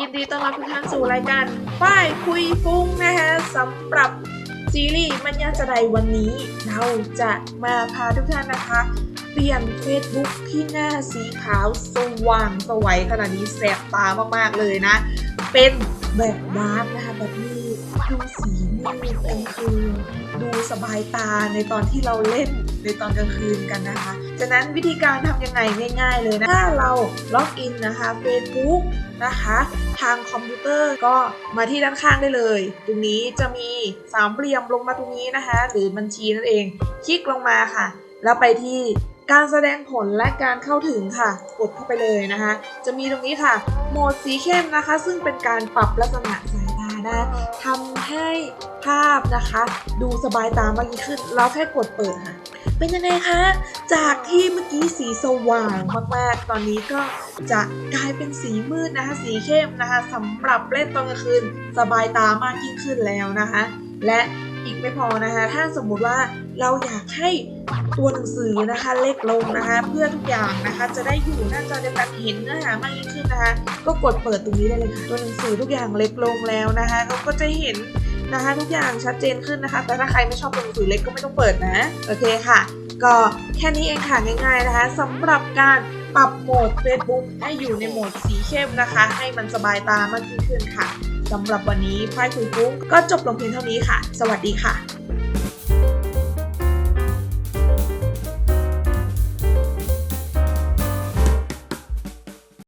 ยินดีต้อนรับทุกท่านสู่รายการป้ายคุยฟุ้งนะคะสำหรับซีรีส์มันยาจะใดวันนี้ เราจะมาพาทุกท่านนะคะ เปลี่ยนเฟซบุ๊กที่หน้าสีขาวสว่างสวัยขนาดนี้แสบตามากๆเลยนะ เป็นแบบวาร์กนะคะแบบนี้ดูสีนี้กลางคือดูสบายตาในตอนที่เราเล่น ในตอนกลางคืนกันนะคะฉะนั้นวิธีการทำยังไงง่าย ๆ เลยนะ ถ้าเราล็อกอินนะคะ Facebook นะคะ ทางคอมพิวเตอร์ก็มาที่ด้านข้างได้เลย ตรงนี้จะมีสามเหลี่ยมลงมาตรงนี้นะคะ หรือบัญชีนั่นเอง คลิกลงมาค่ะ แล้วไปที่การแสดงผลและการเข้าถึงค่ะ กดเข้าไปเลยนะคะ จะมีตรงนี้ค่ะ โหมดสีเข้มนะคะ ซึ่งเป็นการปรับลักษณะสายตาได้ทำให้ภาพนะคะ ดูสบายตามากยิ่งขึ้น เราแค่กดเปิดค่ะ เป็นยังไงคะ จากที่เมื่อกี้สีสว่างมากๆ ตอนนี้ก็จะกลายเป็นสีมืดนะคะ สีเข้มนะคะสำหรับเล่นตอนกลางคืนสบายตามากยิ่งขึ้นแล้วนะคะ และอีกไม่พอนะคะ ถ้าสมมุติว่าเราอยากให้ตัวหนังสือนะคะเล็กลงนะคะ เพื่อทุกอย่างนะคะ จะได้อยู่หน้าจอเดียวกันเห็นเนื้อหามากยิ่งขึ้นนะคะ ก็กดเปิดตรงนี้ได้เลยค่ะตัวหนังสือทุกอย่างเล็กลงแล้วนะคะเราก็จะเห็น นะคะทุกอย่างชัดเจนขึ้นนะคะ แต่ถ้าใครไม่ชอบตัวหนังสือเล็กก็ไม่ต้องเปิดนะ โอเคค่ะ ก็แค่นี้เองค่ะง่ายๆนะคะสำหรับการปรับโหมด Facebook ให้อยู่ในโหมดสีเข้มนะคะ ให้มันสบายตามากยิ่งขึ้นค่ะสำหรับวันนี้พายคุยฟุ้งก็จบลงเพียงเท่านี้ค่ะ สวัสดีค่ะ